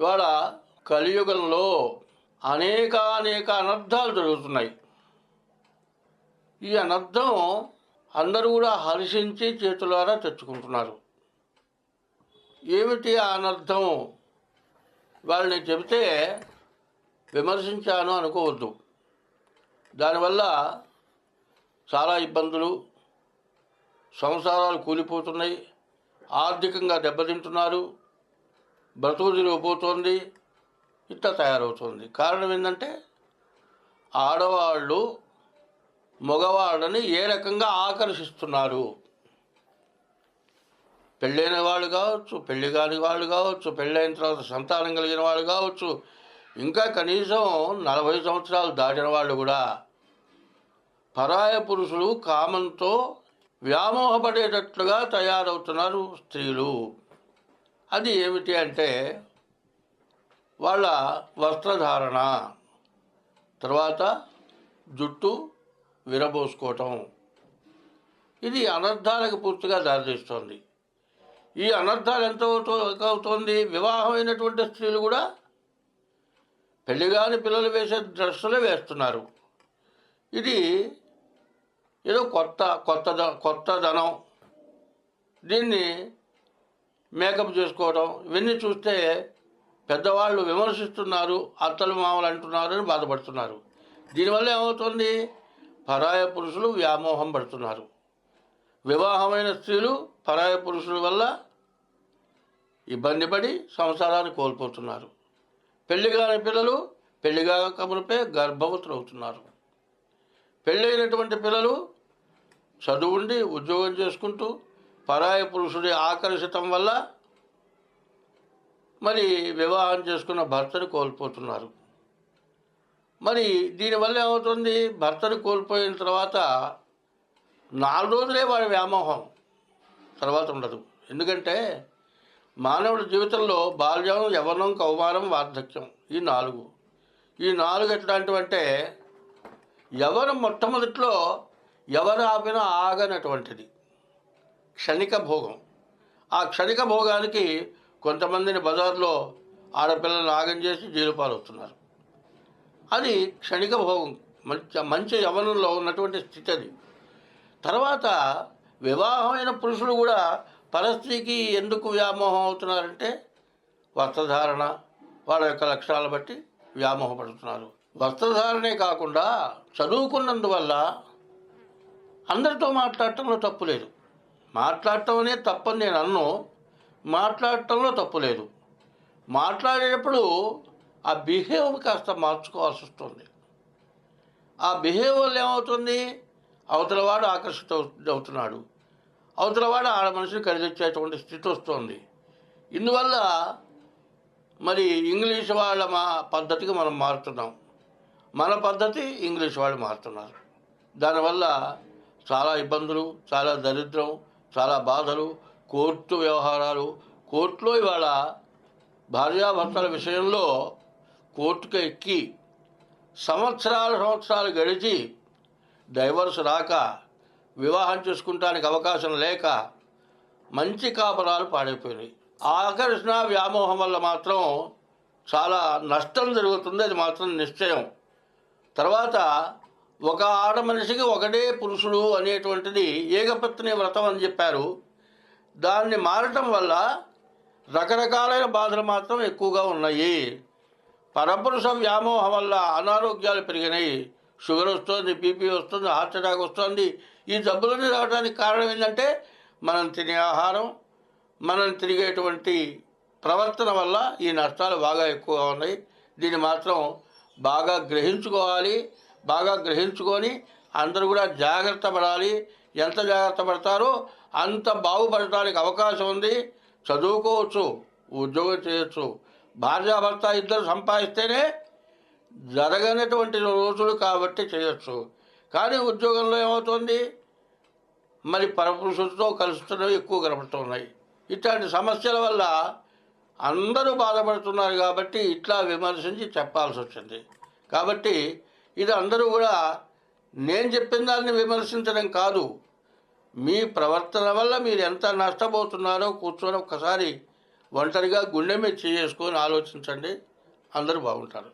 ఇవాళ కలియుగంలో అనేక అనేక అనర్థాలు జరుగుతున్నాయి. ఈ అనర్థం అందరూ కూడా హర్షించి చేతులారా తెచ్చుకుంటున్నారు. ఏమిటి ఆ అనర్థం? వాళ్ళని చెబితే విమర్శించాను అనుకోవద్దు. దానివల్ల చాలా ఇబ్బందులు సంసారాలు కూలిపోతున్నాయి ఆర్థికంగా దెబ్బతింటున్నారు బ్రతుకు తిరిగిపోతుంది ఇట్లా తయారవుతుంది. కారణం ఏంటంటే ఆడవాళ్ళు మగవాళ్ళని ఏ రకంగా ఆకర్షిస్తున్నారు? పెళ్ళైన వాళ్ళు కావచ్చు పెళ్ళి కాని వాళ్ళు కావచ్చు పెళ్ళైన తర్వాత సంతానం కలిగిన వాళ్ళు కావచ్చు ఇంకా కనీసం నలభై సంవత్సరాలు దాటిన వాళ్ళు కూడా పరాయ పురుషులు కామంతో వ్యామోహపడేటట్లుగా తయారవుతున్నారు స్త్రీలు. అది ఏమిటి అంటే వాళ్ళ వస్త్రధారణ తర్వాత జుట్టు విరబోసుకోవటం. ఇది అనర్థాలకు పూర్తిగా దారితీస్తుంది. ఈ అనర్థాలు ఎంత అవుతుంది? వివాహమైనటువంటి స్త్రీలు కూడా పెళ్ళిగాని పిల్లలు వేసే డ్రెస్సులే వేస్తున్నారు. ఇది ఏదో కొత్త కొత్త ద- కొత్తదనం దీన్ని మేకప్ చేసుకోవడం ఇవన్నీ చూస్తే పెద్దవాళ్ళు విమర్శిస్తున్నారు అత్తలు మామలు అంటున్నారు అని బాధపడుతున్నారు. దీనివల్ల ఏమవుతుంది? పరాయ పురుషులు వ్యామోహం పడుతున్నారు. వివాహమైన స్త్రీలు పరాయ పురుషుల వల్ల ఇబ్బంది పడి సంసారాన్ని కోల్పోతున్నారు. పెళ్ళి కాని పిల్లలు పెళ్ళి కాక మునిపే గర్భవతులు అవుతున్నారు పెళ్ళైనటువంటి పిల్లలు చదువుండి ఉద్యోగం చేసుకుంటూ పరాయ పురుషుడి ఆకర్షితం వల్ల మరి వివాహం చేసుకున్న భర్తను కోల్పోతున్నారు. మరి దీనివల్ల ఏమవుతుంది? భర్తను కోల్పోయిన తర్వాత నాలుగు రోజులే వాడి వ్యామోహం. తర్వాత ఉండదు. ఎందుకంటే మానవుడి జీవితంలో బాల్యం యవ్వనం కౌమారం వార్ధక్యం ఈ నాలుగు. ఈ నాలుగు ఎట్లాంటివంటే ఎవరు మొట్టమొదట్లో ఎవరు ఆపినా ఆగనటువంటిది క్షణిక భోగం. ఆ క్షణిక భోగానికి కొంతమందిని బజార్లో ఆడపిల్లలు ఆగం చేసి జైలు వస్తున్నారు అది క్షణిక భోగం. మంచి మంచి యవనంలో ఉన్నటువంటి స్థితి అది. తర్వాత వివాహమైన పురుషులు కూడా పరస్త్రీకి ఎందుకు వ్యామోహం అవుతున్నారంటే వస్త్రధారణ వాళ్ళ యొక్క లక్షణాలను బట్టి వ్యామోహపడుతున్నారు. వస్త్రధారణే కాకుండా చదువుకున్నందువల్ల అందరితో మాట్లాడటంలో తప్పు లేదు. మాట్లాడటం అనే తప్పని నేను అన్ను. మాట్లాడటంలో తప్పు లేదు. మాట్లాడేటప్పుడు ఆ బిహేవ్ కాస్త మార్చుకోవాల్సి వస్తుంది. ఆ బిహేవ్ వల్ల ఏమవుతుంది? అవతలవాడు ఆకర్షిత అవుతున్నాడు. అవతలవాడు ఆడ మనిషిని కలిగించేటువంటి స్థితి వస్తుంది. ఇందువల్ల మరి ఇంగ్లీష్ వాళ్ళ మా పద్ధతికి మనం మారుతున్నాం. మన పద్ధతి ఇంగ్లీష్ వాళ్ళు మారుతున్నారు. దానివల్ల చాలా ఇబ్బందులు చాలా దరిద్రం చాలా బాధలు కోర్టు వ్యవహారాలు. కోర్టులో ఇవాళ భార్యాభర్తల విషయంలో కోర్టుకు ఎక్కి సంవత్సరాలు సంవత్సరాలు గడిచి డైవర్స్ రాక వివాహం చేసుకుంటానికి అవకాశం లేక మంచి కాపరాలు పాడైపోయినాయి. ఆకర్షణ వ్యామోహం వల్ల మాత్రం చాలా నష్టం జరుగుతుంది అది మాత్రం నిశ్చయం. తర్వాత ఒక ఆడ మనిషికి ఒకటే పురుషుడు అనేటువంటిది ఏకపత్ని వ్రతం అని చెప్పారు. దాన్ని మారటం వల్ల రకరకాలైన బాధలు మాత్రం ఎక్కువగా ఉన్నాయి. పరపురుష వ్యామోహం వల్ల అనారోగ్యాలు పెరిగినాయి. షుగర్ వస్తుంది బీపీ వస్తుంది హార్ట్ అటాక్ వస్తుంది. ఈ జబ్బులన్నీ రావడానికి కారణం ఏంటంటే మనం తినే ఆహారం మనం తిరిగేటువంటి ప్రవర్తన వల్ల ఈ నష్టాలు బాగా ఎక్కువగా ఉన్నాయి. దీన్ని మాత్రం బాగా గ్రహించుకోవాలి. బాగా గ్రహించుకొని అందరూ కూడా జాగ్రత్త పడాలి. ఎంత జాగ్రత్త పడతారో అంత బాగుపడటానికి అవకాశం ఉంది. చదువుకోవచ్చు ఉద్యోగం చేయొచ్చు. భార్యాభర్త ఇద్దరు సంపాదిస్తేనే జరగనటువంటి రోజులు కాబట్టి చేయొచ్చు. కానీ ఉద్యోగంలో ఏమవుతుంది? మరి పరపురుషులతో కలుస్తున్నవి ఎక్కువ కనపడుతున్నాయి. ఇట్లాంటి సమస్యల వల్ల అందరూ బాధపడుతున్నారు కాబట్టి ఇట్లా విమర్శించి చెప్పాల్సి వచ్చింది. కాబట్టి ఇది అందరూ కూడా నేను చెప్పిన దాన్ని విమర్శించడం కాదు. మీ ప్రవర్తన వల్ల మీరు ఎంత నష్టపోతున్నారో కూర్చొని ఒక్కసారి ఒంటరిగా గుండె మీద చేసుకొని ఆలోచించండి. అందరూ బాగుంటారు.